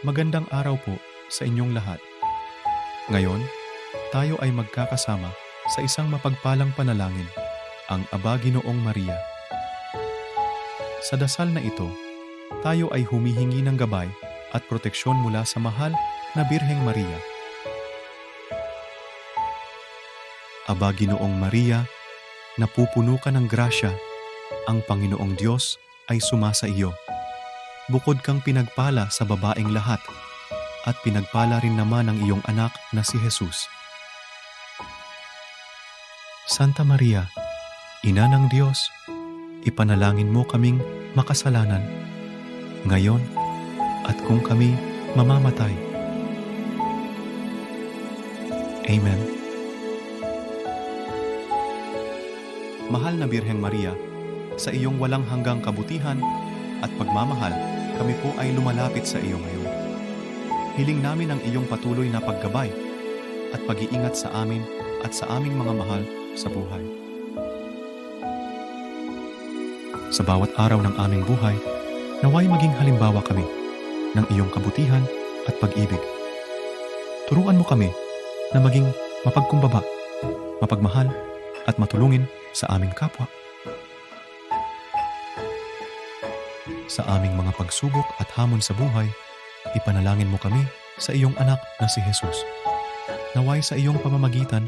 Magandang araw po sa inyong lahat. Ngayon, tayo ay magkakasama sa isang mapagpalang panalangin, ang Aba Ginoong Maria. Sa dasal na ito, tayo ay humihingi ng gabay at proteksyon mula sa mahal na Birheng Maria. Aba Ginoong Maria, napupuno ka ng grasya, ang Panginoong Diyos ay sumasa iyo. Bukod kang pinagpala sa babaeng lahat, at pinagpala rin naman ang iyong anak na si Jesus. Santa Maria, Ina ng Diyos, ipanalangin mo kaming makasalanan, ngayon at kung kami mamamatay. Amen. Mahal na Birheng Maria, sa iyong walang hanggang kabutihan at pagmamahal, kami po ay lumalapit sa iyo ngayon. Hiling namin ang iyong patuloy na paggabay at pag-iingat sa amin at sa aming mga mahal sa buhay. Sa bawat araw ng aming buhay, naway maging halimbawa kami ng iyong kabutihan at pag-ibig. Turuan mo kami na maging mapagkumbaba, mapagmahal at matulungin sa aming kapwa. Sa aming mga pagsubok at hamon sa buhay, ipanalangin mo kami sa iyong anak na si Jesus. Naway sa iyong pamamagitan,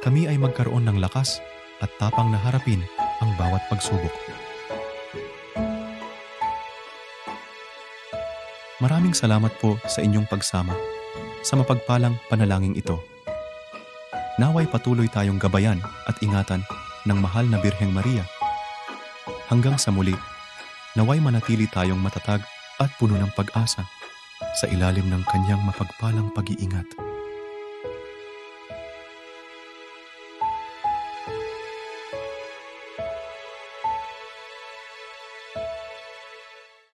kami ay magkaroon ng lakas at tapang na harapin ang bawat pagsubok. Maraming salamat po sa inyong pagsama sa mapagpalang panalangin ito. Naway patuloy tayong gabayan at ingatan ng mahal na Birheng Maria. Hanggang sa muli, naway manatili tayong matatag at puno ng pag-asa sa ilalim ng kanyang mapagpalang pag-iingat.